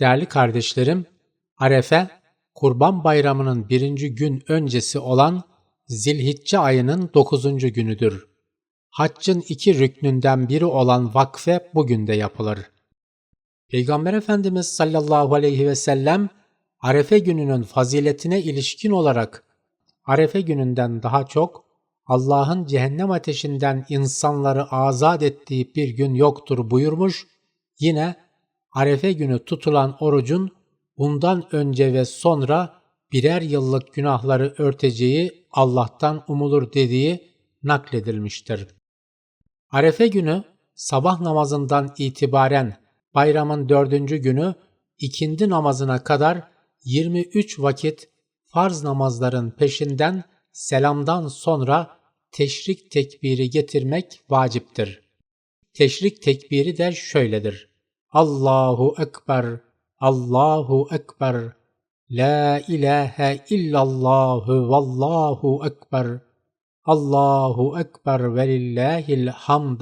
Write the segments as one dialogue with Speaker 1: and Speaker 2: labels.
Speaker 1: Değerli kardeşlerim, Arefe, Kurban Bayramı'nın birinci gün öncesi olan Zilhicce ayının dokuzuncu günüdür. Haccın iki rüknünden biri olan vakfe bugün de yapılır. Peygamber Efendimiz sallallahu aleyhi ve sellem Arefe gününün faziletine ilişkin olarak Arefe gününden daha çok Allah'ın cehennem ateşinden insanları azat ettiği bir gün yoktur buyurmuş. Yine Arefe günü tutulan orucun bundan önce ve sonra birer yıllık günahları örteceği Allah'tan umulur dediği nakledilmiştir. Arefe günü sabah namazından itibaren bayramın dördüncü günü ikindi namazına kadar 23 vakit farz namazların peşinden selamdan sonra teşrik tekbiri getirmek vaciptir. Teşrik tekbiri de şöyledir. Allahu Ekber, Allahu Ekber, La ilahe illallah vallahu ekber. Allahu ekber ve lillahil hamd.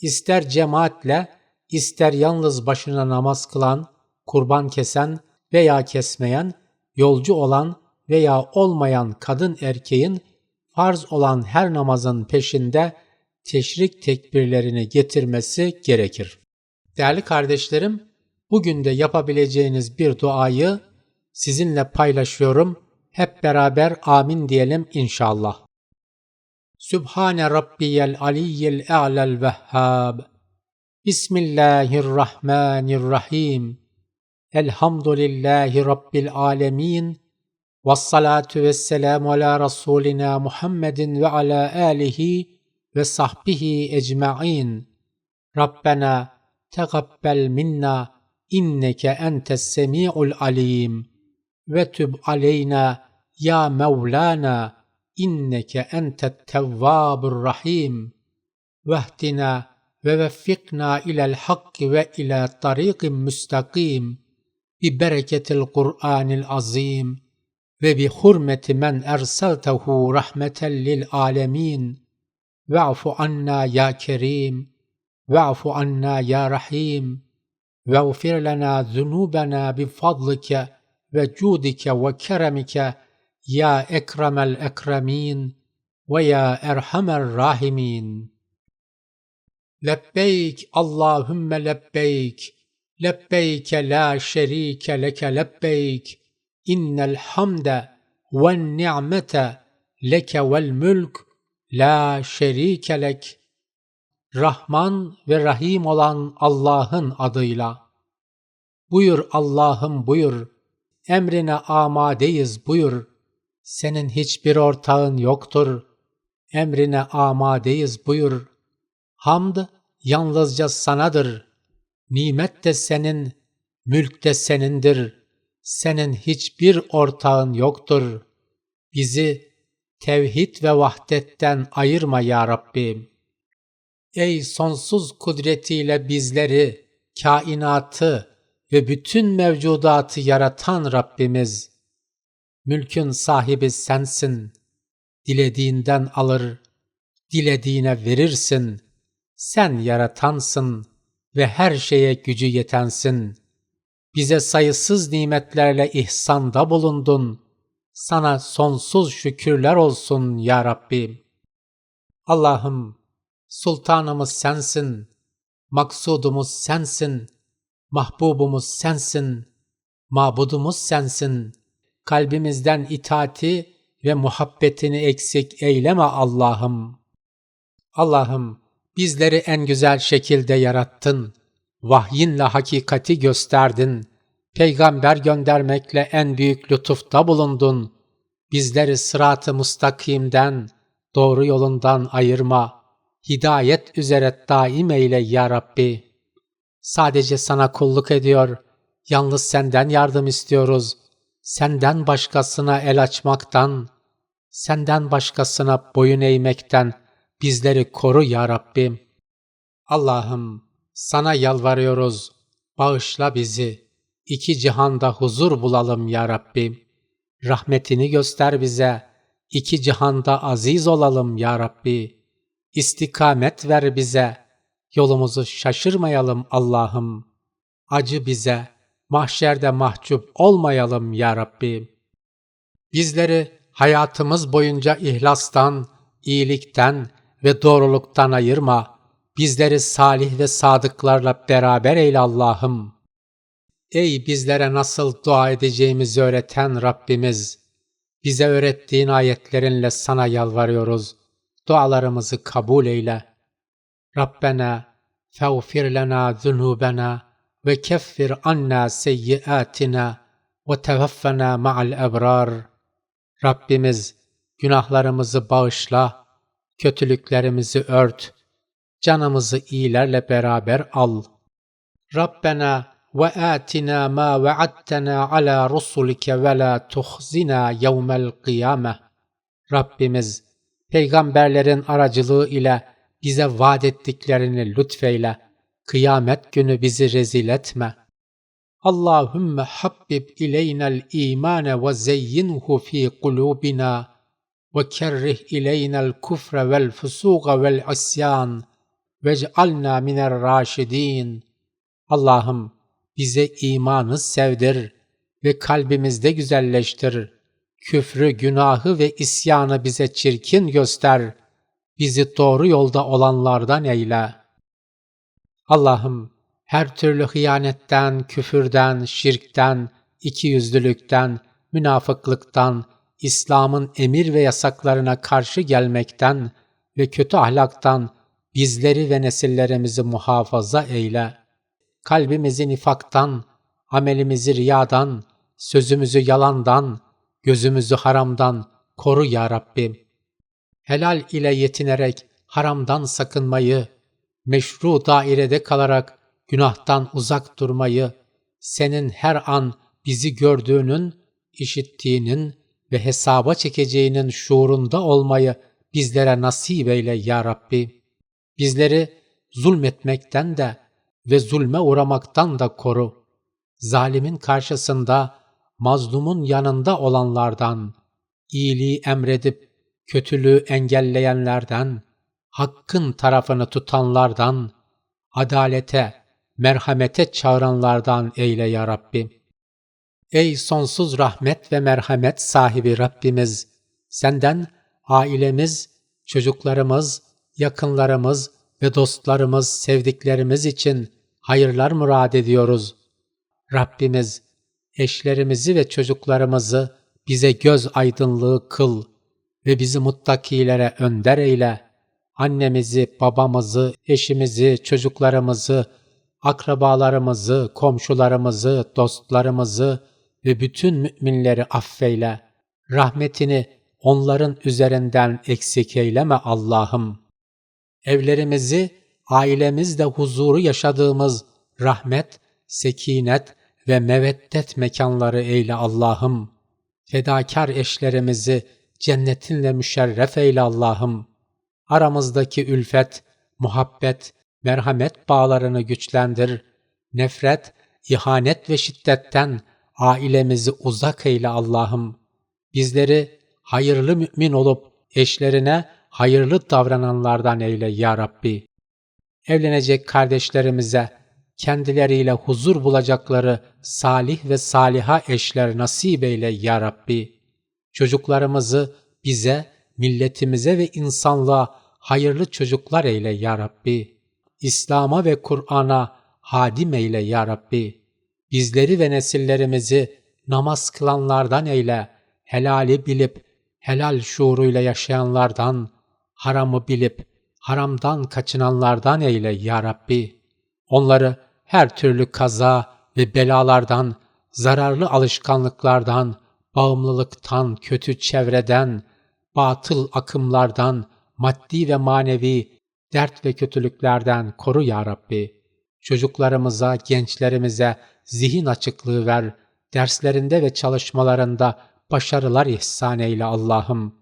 Speaker 1: İster cemaatle, ister yalnız başına namaz kılan, kurban kesen veya kesmeyen, yolcu olan veya olmayan kadın erkeğin farz olan her namazın peşinde teşrik tekbirlerini getirmesi gerekir. Değerli kardeşlerim, bugün de yapabileceğiniz bir duayı sizinle paylaşıyorum. Hep beraber amin diyelim inşallah. Sübhane Rabbiyel Aliyyel A'lel Vehhab. Bismillahirrahmanirrahim. Elhamdülillahi Rabbil alemin. Vessalatu vesselamu ala Rasulina Muhammedin ve ala alihi ve sahbihi ecma'in. Rabbena تقبل منا إنك أنت السميع العليم. وتب علينا يا مولانا إنك أنت التواب الرحيم. واهدنا ووفقنا إلى الحق وإلى طريق مستقيم. ببركة القرآن العظيم. وبحرمة من أرسلته رحمة للعالمين. واعف عنا يا كريم. Rahmeten lil alemin ve'fu anna ya kerim ve'fu anna ya rahim veğfir lana zunubena bi fadlike ve cudike ve keremike ya ekremel ekremin ve ya erhamer rahimin. Lebbeyk Allahümme lebbeyk. Lebbeyke la Rahman ve Rahim olan Allah'ın adıyla. Buyur Allah'ım buyur emrine amadeyiz buyur. Senin hiçbir ortağın yoktur. Emrine amadeyiz buyur. Hamd yalnızca sanadır. Nimet de senin, mülk de senindir. Senin hiçbir ortağın yoktur. Bizi tevhid ve vahdetten ayırma ya Rabbim. Ey sonsuz kudretiyle bizleri, kainatı, ve bütün mevcudatı yaratan Rabbimiz, mülkün sahibi sensin, dilediğinden alır, dilediğine verirsin, sen yaratansın ve her şeye gücü yetensin. Bize sayısız nimetlerle ihsanda bulundun, sana sonsuz şükürler olsun ya Rabbi. Allah'ım, sultanımız sensin, maksudumuz sensin, Mahbubumuz sensin, mabudumuz sensin. Kalbimizden itaati ve muhabbetini eksik eyleme Allah'ım. Allah'ım bizleri en güzel şekilde yarattın. Vahyinle hakikati gösterdin. Peygamber göndermekle en büyük lütufta bulundun. Bizleri sırat-ı mustakimden, doğru yolundan ayırma. Hidayet üzere daim eyle ya Rabbi. Sadece sana kulluk ediyor. Yalnız senden yardım istiyoruz. Senden başkasına el açmaktan, senden başkasına boyun eğmekten bizleri koru ya Rabbim. Allah'ım sana yalvarıyoruz. Bağışla bizi. İki cihanda huzur bulalım ya Rabbim. Rahmetini göster bize. İki cihanda aziz olalım ya Rabbi. İstikamet ver bize. Yolumuzu şaşırmayalım Allah'ım. Acı bize, mahşerde mahcup olmayalım ya Rabbi. Bizleri hayatımız boyunca ihlastan, iyilikten ve doğruluktan ayırma. Bizleri salih ve sadıklarla beraber eyle Allah'ım. Ey bizlere nasıl dua edeceğimizi öğreten Rabbimiz! Bize öğrettiğin ayetlerinle sana yalvarıyoruz. Dualarımızı kabul eyle. Rabbena feğfir lena zunubena ve keffir anna seyyiatina ve tevaffena ma'al ebrar. Rabbimiz günahlarımızı bağışla, kötülüklerimizi ört, canımızı iyilerle beraber al. Rabbena ve atina ma vaadtena ala rusulike ve la tuhzina yevmel kıyame. Rabbimiz peygamberlerin aracılığı ile bize vaat ettiklerini lütfeyle. Kıyamet günü bizi rezil etme. Allahümme habbib ileynel imane ve zeyyinhu fi kulubina ve kerrih ileynel kufre vel fusuga vel isyan vec'alna miner raşidin. Allah'ım bize imanı sevdir ve kalbimizde güzelleştir. Küfrü, günahı ve isyanı bize çirkin göster. Bizi doğru yolda olanlardan eyle. Allah'ım her türlü hıyanetten, küfürden, şirkten, ikiyüzlülükten, münafıklıktan, İslam'ın emir ve yasaklarına karşı gelmekten ve kötü ahlaktan bizleri ve nesillerimizi muhafaza eyle. Kalbimizi nifaktan, amelimizi riyadan, sözümüzü yalandan, gözümüzü haramdan koru ya Rabbim. Helal ile yetinerek haramdan sakınmayı, meşru dairede kalarak günahtan uzak durmayı, senin her an bizi gördüğünün, işittiğinin ve hesaba çekeceğinin şuurunda olmayı bizlere nasip eyle ya Rabbi. Bizleri zulmetmekten de ve zulme uğramaktan da koru. Zalimin karşısında, mazlumun yanında olanlardan, iyiliği emredip kötülüğü engelleyenlerden, hakkın tarafını tutanlardan, adalete, merhamete çağıranlardan eyle ya Rabbi. Ey sonsuz rahmet ve merhamet sahibi Rabbimiz! Senden ailemiz, çocuklarımız, yakınlarımız ve dostlarımız, sevdiklerimiz için hayırlar murad ediyoruz. Rabbimiz, eşlerimizi ve çocuklarımızı bize göz aydınlığı kıl ve bizi muttakilere önder eyle. Annemizi, babamızı, eşimizi, çocuklarımızı, akrabalarımızı, komşularımızı, dostlarımızı ve bütün müminleri affeyle. Rahmetini onların üzerinden eksik eyleme Allah'ım. Evlerimizi, ailemizde huzuru yaşadığımız rahmet, sekinet ve meveddet mekanları eyle Allah'ım. Fedakar eşlerimizi cennetinle müşerref eyle Allah'ım. Aramızdaki ülfet, muhabbet, merhamet bağlarını güçlendir. Nefret, ihanet ve şiddetten ailemizi uzak eyle Allah'ım. Bizleri hayırlı mümin olup eşlerine hayırlı davrananlardan eyle ya Rabbi. Evlenecek kardeşlerimize kendileriyle huzur bulacakları salih ve saliha eşler nasip eyle ya Rabbi. Çocuklarımızı bize, milletimize ve insanlığa hayırlı çocuklar eyle ya Rabbi. İslam'a ve Kur'an'a hadim eyle ya Rabbi. Bizleri ve nesillerimizi namaz kılanlardan eyle, helali bilip helal şuuruyla yaşayanlardan, haramı bilip haramdan kaçınanlardan eyle ya Rabbi. Onları her türlü kaza ve belalardan, zararlı alışkanlıklardan, bağımlılıktan, kötü çevreden, batıl akımlardan, maddi ve manevi dert ve kötülüklerden koru ya Rabbi. Çocuklarımıza, gençlerimize zihin açıklığı ver, derslerinde ve çalışmalarında başarılar ihsan eyle Allah'ım.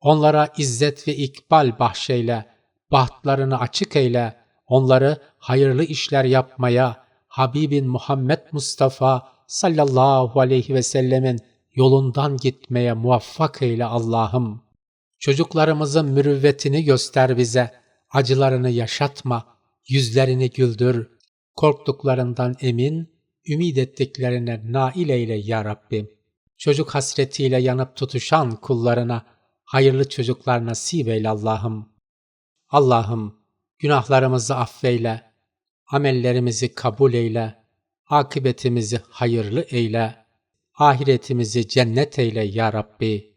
Speaker 1: Onlara izzet ve ikbal bahşeyle, bahtlarını açık eyle, onları hayırlı işler yapmaya, Habibin Muhammed Mustafa sallallahu aleyhi ve sellemin yolundan gitmeye muvaffak eyle Allah'ım. Çocuklarımızın mürüvvetini göster bize, acılarını yaşatma, yüzlerini güldür, korktuklarından emin, ümid ettiklerine nail eyle ya Rabbim. Çocuk hasretiyle yanıp tutuşan kullarına hayırlı çocuklar nasip eyle Allah'ım. Allah'ım günahlarımızı affeyle, amellerimizi kabul eyle, akıbetimizi hayırlı eyle, ahiretimizi cennet eyle ya Rabbi.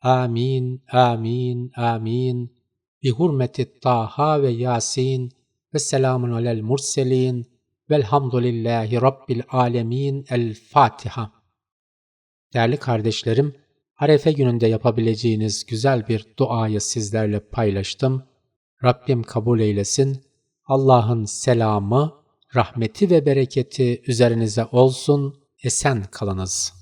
Speaker 1: Amin, amin, amin. Bi hurmeti Taha ve Yasin ve selamun alel murselin velhamdülillahi rabbil alemin. El Fatiha. Değerli kardeşlerim, Arefe gününde yapabileceğiniz güzel bir duayı sizlerle paylaştım. Rabbim kabul eylesin. Allah'ın selamı, rahmeti ve bereketi üzerinize olsun. Esen kalınız.